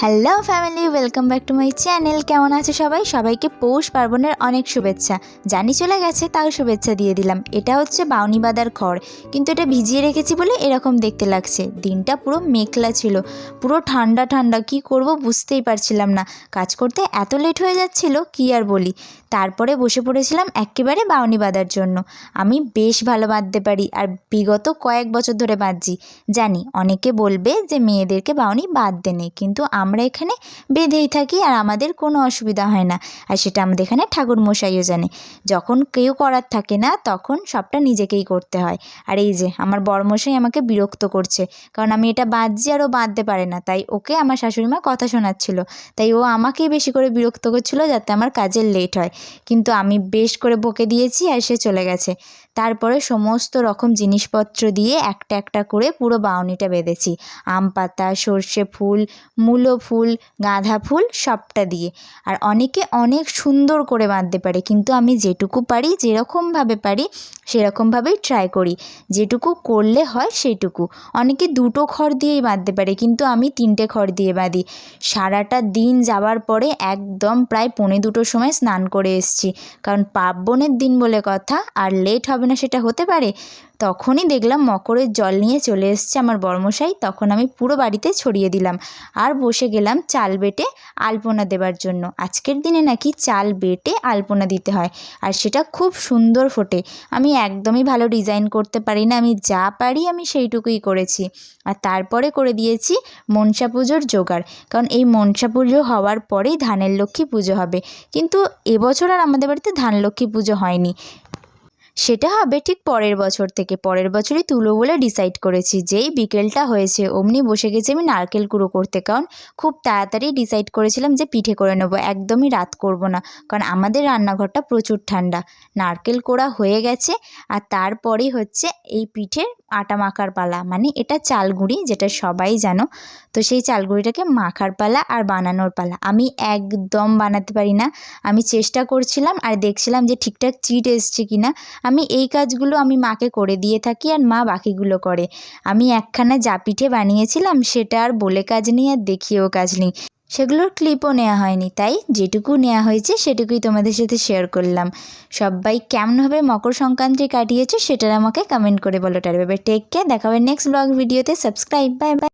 Hello family welcome back to my channel কেমন আছে সবাই? সবাইকে পৌষ পার্বণের অনেক শুভেচ্ছা। জানি চলে গেছে, তাও শুভেচ্ছা দিয়ে দিলাম। এটা হচ্ছে বাউনি বাদার খড়। কিন্তু এটা ভিজিয়ে রেখেছি বলে এরকম দেখতে লাগছে। দিনটা পুরো মেঘলা ছিল। পুরো ঠান্ডা ঠান্ডা। কি করব বুঝতেই পারছিলাম না। কাজ করতে এত লেট হয়ে যাচ্ছিল, কি আর বলি? তারপরে বসে পড়েছিলাম একেবারে বাউনি বাঁধার জন্য। আমি বেশ ভালো বাঁধতে পারি, আর বিগত কয়েক বছর ধরে বাঁধছি। জানি, অনেকে বলবে যে মেয়েদেরকে বাউনি বাঁধতে নেই, কিন্তু আমরা এখানে বেঁধেই থাকি আর আমাদের কোনো অসুবিধা হয় না। আর সেটা আমাদের এখানে ঠাকুর মশাইও জানে। যখন কেউ করার থাকে না, তখন সবটা নিজেকেই করতে হয়। আর এই যে, আমার বড়মশাই আমাকে বিরক্ত করছে। কারণ আমি এটা বাঁধছি আর ও বাঁধতে পারে না। তাই ওকে আমার শাশুড়ি মা কথা শোনাচ্ছিল। তাই ও আমাকেই বেশি করে বিরক্ত করছিল যাতে আমার কাজের লেট হয়। কিন্তু আমি বেশ করে বকে দিয়েছি আর সে চলে গেছে। তারপরে সমস্ত রকম জিনিসপত্র দিয়ে একটা একটা করে পুরো বাউনিটা বেঁধেছি। আম পাতা, সর্ষে ফুল, মূলো ফুল গাঁদা ফুল সবটা দিয়ে। আর অনেকে অনেক সুন্দর করে বাঁধতে পারে, কিন্তু আমি যেটুকু পারি, যেরকমভাবে পারি, সেরকমভাবেই ট্রাই করি। যেটুকু করলে হয় সেইটুকু অনেকে দুটো খড় দিয়েই বাঁধতে পারে, কিন্তু আমি তিনটে খড় দিয়ে বাঁধি। সারাটা দিন যাওয়ার পরে একদম প্রায় পৌনে দুটোর সময় স্নান করে এসেছি। কারণ পার্বণের দিন বলে কথা, আর লেট হবে না সেটা হতে পারে? তখনই দেখলাম মকরের জল নিয়ে চলে এসছে আমার বর্মশাই। তখন আমি পুরো বাড়িতে ছড়িয়ে দিলাম। আর বসে গেলাম চাল বেটে আলপনা দেবার জন্য। আজকের দিনে নাকি চাল বেটে আলপনা দিতে হয়। আর সেটা খুব সুন্দর ফোটে। আমি একদমই ভালো ডিজাইন করতে পারি না। আমি যা পারি আমি সেইটুকুই করেছি। আর তারপরে করে দিয়েছি মনসা পুজোর জোগাড়। কারণ এই মনসা পুজো হওয়ার পরেই ধানের লক্ষ্মী পুজো হবে। কিন্তু এবছর আর আমাদের বাড়িতে ধান লক্ষ্মী পুজো হয়নি। সেটা হবে ঠিক পরের বছর থেকে। পরের বছরই তুলো বলে ডিসাইড করেছি যেই বিকেলটা হয়েছে, অমনি বসে গেছি আমি নারকেল কুড়ো করতে। কারণ খুব তাড়াতাড়ি ডিসাইড করেছিলাম যে পিঠে করে নেব, একদমই রাত করব না। কারণ আমাদের রান্নাঘরটা প্রচুর ঠান্ডা। নারকেল কোড়া হয়ে গেছে আর তারপরেই হচ্ছে এই পিঠের আটা মাখার পালা। মানে এটা চালগুঁড়ি যেটা সবাই জানো। তো সেই চালগুঁড়িটাকে মাখার পালা আর বানানোর পালা। আমি একদম বানাতে পারি না। আমি চেষ্টা করছিলাম আর দেখছিলাম যে ঠিকঠাক চিট এসছে কি না আমি এই কাজগুলো আমি মাকে করে দিয়ে থাকি আর মা বাকিগুলো করে। আমি একখানা যা পিঠে বানিয়েছিলাম সেটা আর বলে কাজ নেই আর দেখিয়েও কাজ নেই। সেগুলোর ক্লিপও নেওয়া হয়নি, তাই যেটুকু নেওয়া হয়েছে সেটুকুই তোমাদের সাথে শেয়ার করলাম। সবাই কেমনভাবে মকর সংক্রান্তি কাটিয়েছো সেটার আমাকে কমেন্ট করে বলো টার টেক কেয়ার দেখা হবে নেক্সট ব্লগ ভিডিওতে। Subscribe bye bye